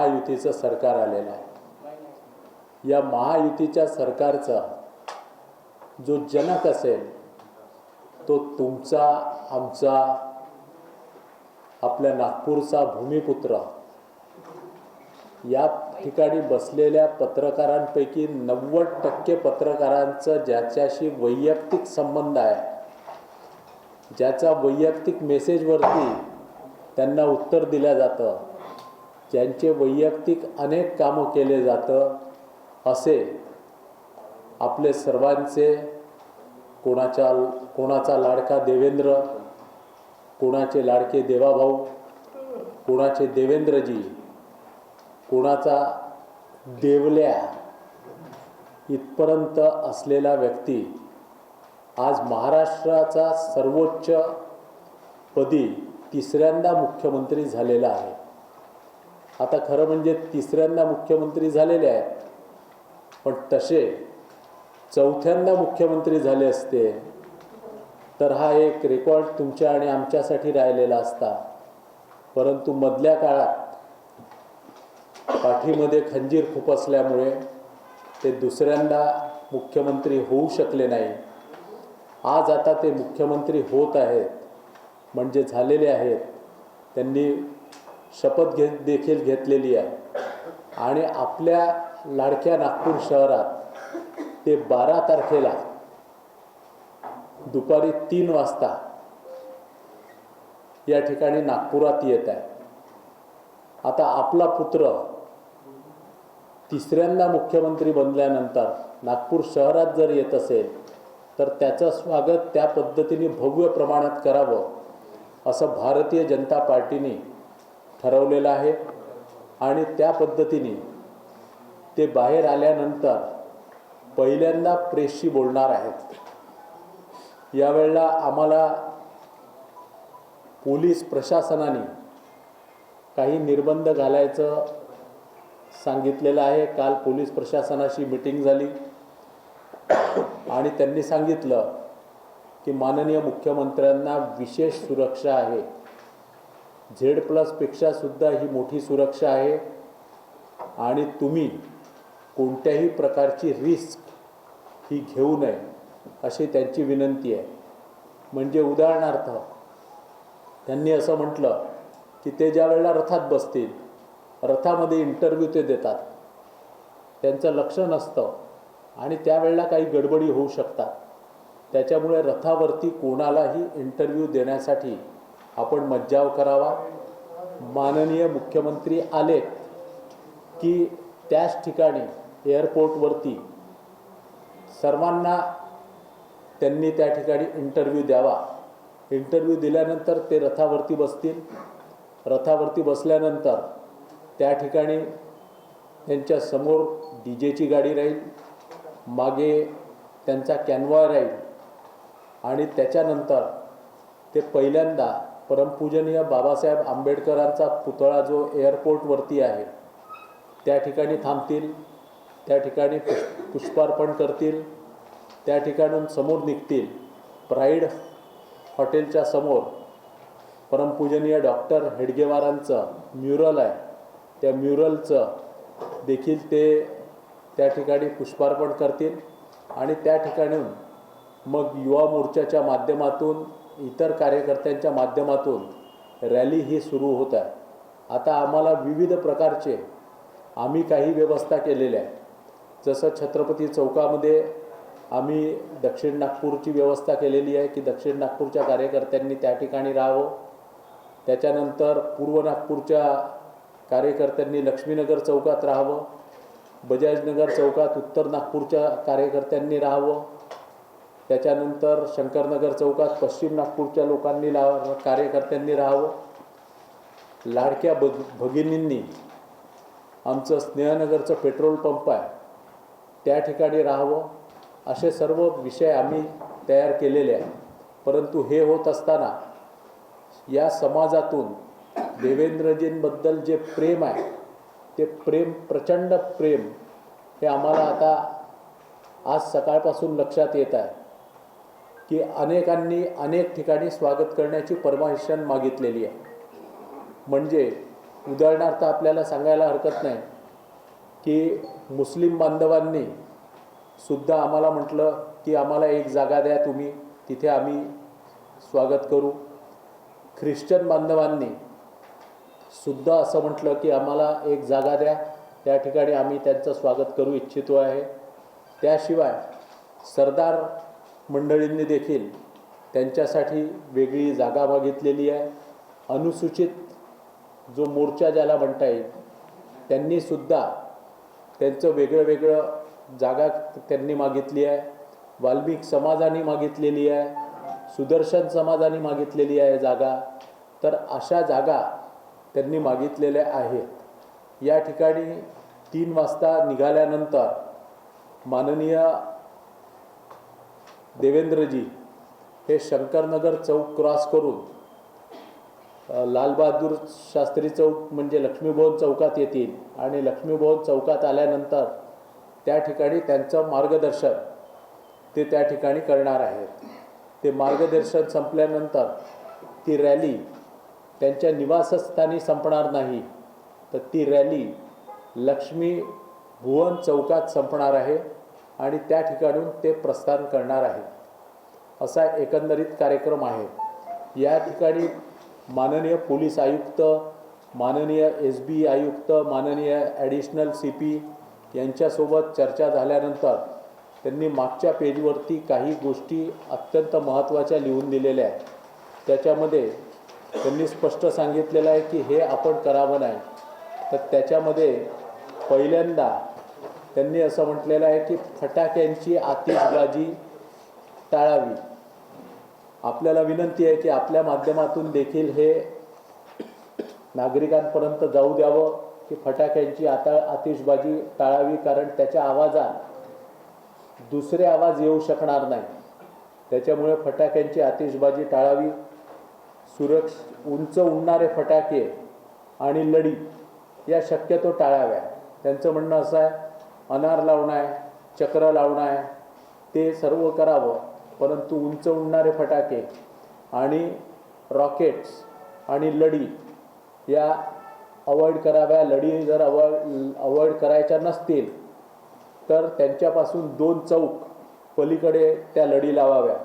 महायुतीचं सरकार आलेलं आहे. या महायुतीच्या सरकारचा जो जनक असेल तो तुमचा आमचा आपल्या नागपूरचा भूमिपुत्र या ठिकाणी बसलेल्या पत्रकारांपैकी नव्वद टक्के पत्रकारांचं ज्याच्याशी वैयक्तिक संबंध आहे ज्याचा वैयक्तिक मेसेजवरती त्यांना उत्तर दिलं जातं. ज्यांचे वैयक्तिक अनेक कामं केले जातं असे आपले सर्वांचे कोणाच्या कोणाचा लाडका देवेंद्र कोणाचे लाडके देवाभाऊ कोणाचे देवेंद्रजी कोणाचा देवल्या इथपर्यंत असलेला व्यक्ती आज महाराष्ट्राचा सर्वोच्च पदी तिसऱ्यांदा मुख्यमंत्री झालेला आहे. आता खरं म्हणजे तिसऱ्यांदा मुख्यमंत्री झालेले आहेत. पण तसे चौथ्यांदा मुख्यमंत्री झाले असते तर हा एक रेकॉर्ड तुमच्या आणि आमच्यासाठी राहिलेला असता. परंतु मधल्या काळात पाठीमध्ये खंजीर खूप असल्यामुळे ते दुसऱ्यांदा मुख्यमंत्री होऊ शकले नाही. आज आता ते मुख्यमंत्री होत आहेत म्हणजे झालेले आहेत. त्यांनी शपथ घे देखील घेतलेली आहे. आणि आपल्या लाडक्या नागपूर शहरात ते बारा तारखेला दुपारी तीन वाजता या ठिकाणी नागपुरात येत आहे. आता आपला पुत्र तिसऱ्यांदा मुख्यमंत्री बनल्यानंतर नागपूर शहरात जर येत असेल तर त्याचं स्वागत त्या पद्धतीने भव्य प्रमाणात करावं असं भारतीय जनता पार्टीने ठरवलेलं आहे. आणि त्या पद्धतीने ते बाहेर आल्यानंतर पहिल्यांदा प्रेसशी बोलणार आहेत. यावेळेला आम्हाला पोलीस प्रशासनाने काही निर्बंध घालायचं सांगितलेलं आहे. काल पोलीस प्रशासनाशी मिटिंग झाली. आणि त्यांनी सांगितलं की माननीय मुख्यमंत्र्यांना विशेष सुरक्षा आहे. झेड प्लसपेक्षा सुद्धा ही मोठी सुरक्षा आहे. आणि तुम्ही कोणत्याही प्रकारची रिस्क ही घेऊ नये अशी त्यांची विनंती आहे. म्हणजे उदाहरणार्थ त्यांनी असं म्हटलं की ते ज्या वेळेला रथात बसतील रथामध्ये इंटरव्ह्यू ते देतात. त्यांचं लक्ष नसतं आणि त्यावेळेला काही गडबडी होऊ शकतात. त्याच्यामुळे रथावरती कोणालाही इंटरव्ह्यू देण्यासाठी आपण मज्जाव करावा. माननीय मुख्यमंत्री आले की त्याच ठिकाणी एअरपोर्टवरती सर्वांना त्यांनी त्या ठिकाणी इंटरव्ह्यू द्यावा. इंटरव्ह्यू दिल्यानंतर ते रथावरती बसतील. रथावरती बसल्यानंतर त्या ठिकाणी त्यांच्यासमोर डी जेची गाडी राहील. मागे त्यांचा कॅनवा राहील. आणि त्याच्यानंतर ते पहिल्यांदा परमपूजनीय बाबासाहेब आंबेडकरांचा पुतळा जो एअरपोर्टवरती आहे त्या ठिकाणी थांबतील त्या ठिकाणी पुष पुष्पार्पण करतील त्या ठिकाणून समोर निघतील. प्राईड हॉटेलच्या समोर परमपूजनीय डॉक्टर हेडगेवारांचं म्युरल आहे. त्या म्युरलचं देखील ते त्या ठिकाणी पुष्पार्पण करतील आणि त्या ठिकाणून मग युवा मोर्चाच्या माध्यमातून इतर कार्यकर्त्यांच्या माध्यमातून रॅली ही सुरू होत आहे. आता आम्हाला विविध प्रकारचे आम्ही काही व्यवस्था केलेल्या आहे जसं छत्रपती चौकामध्ये आम्ही दक्षिण नागपूरची व्यवस्था केलेली आहे की दक्षिण नागपूरच्या कार्यकर्त्यांनी त्या ठिकाणी राहावं. त्याच्यानंतर पूर्व नागपूरच्या कार्यकर्त्यांनी लक्ष्मीनगर चौकात राहावं. बजाजनगर चौकात उत्तर नागपूरच्या कार्यकर्त्यांनी राहावं. त्याच्यानंतर शंकरनगर चौकात पश्चिम नागपूरच्या लोकांनी ला कार्यकर्त्यांनी राहावं. लाडक्या बग भगिनींनी आमचं स्नेहनगरचं पेट्रोल पंप आहे त्या ठिकाणी राहावं. असे सर्व विषय आम्ही तयार केलेले आहे परंतु हे होत असताना या समाजातून देवेंद्रजींबद्दल जे प्रेम आहे ते प्रेम प्रचंड प्रेम हे आम्हाला आता आज सकाळपासून लक्षात येत आहे. की अनेकांनी अनेक ठिकाणी स्वागत करण्याची परमिशन मागितलेली आहे. म्हणजे उदाहरणार्थ आपल्याला सांगायला हरकत नाही की मुस्लिम बांधवांनी सुद्धा आम्हाला म्हटलं की आम्हाला एक जागा द्या तुम्ही तिथे आम्ही स्वागत करू. ख्रिश्चन बांधवांनी सुद्धा असं म्हटलं की आम्हाला एक जागा द्या त्या ठिकाणी आम्ही त्यांचं स्वागत करू इच्छितो आहे. त्याशिवाय सरदार मंडळींनी देखील त्यांच्यासाठी वेगळी जागा मागितलेली आहे. अनुसूचित जो मोर्चा ज्याला म्हणता येईल त्यांनीसुद्धा त्यांचं वेगळं वेगळं जागा त्यांनी मागितली आहे. वाल्मिक समाजाने मागितलेली आहे. सुदर्शन समाजाने मागितलेली आहे जागा. तर अशा जागा त्यांनी मागितलेल्या आहेत. या ठिकाणी तीन वाजता निघाल्यानंतर माननीय देवेंद्रजी हे शंकरनगर चौक क्रॉस करून लालबहादूर शास्त्री चौक म्हणजे लक्ष्मीभवन चौकात येतील आणि लक्ष्मीभवन चौकात आल्यानंतर त्या ठिकाणी त्यांचं मार्गदर्शन ते त्या ठिकाणी करणार आहेत. ते मार्गदर्शन संपल्यानंतर ती रॅली त्यांच्या निवासस्थानी संपणार नाही. तर ती रॅली लक्ष्मी भुवन चौकात संपणार आहे. आणि त्या ठिकाणून ते प्रस्थान करणार आहे. असा एकंदरीत कार्यक्रम आहे. या ठिकाणी माननीय पोलीस आयुक्त माननीय एस बी आयुक्त माननीय ॲडिशनल सी पी यांच्यासोबत चर्चा झाल्यानंतर त्यांनी मागच्या पेजवरती काही गोष्टी अत्यंत महत्त्वाच्या लिहून दिलेल्या आहेत. त्याच्यामध्ये त्यांनी स्पष्ट सांगितलेलं आहे की हे आपण करावं नाही. तर त्याच्यामध्ये पहिल्यांदा त्यांनी असं म्हटलेलं आहे की फटाक्यांची आतिषबाजी टाळावी. आपल्याला विनंती आहे की आपल्या माध्यमातून देखील हे नागरिकांपर्यंत जाऊ द्यावं की फटाक्यांची आता आतिषबाजी टाळावी कारण त्याच्या आवाजात दुसरे आवाज येऊ शकणार नाही. त्याच्यामुळे फटाक्यांची आतिषबाजी टाळावी. सुरक्ष उंच उडणारे फटाके आणि लढी या शक्यतो टाळाव्या त्यांचं म्हणणं असं आहे अनार लावणं आहे चक्र लावणं आहे ते सर्व करावं. परंतु उंच उडणारे फटाके आणि रॉकेट्स आणि लढी या अवॉइड कराव्या. लढी जर अवॉइड अवॉइड करायच्या नसतील तर त्यांच्यापासून दोन चौक पलीकडे त्या लढी लावाव्या.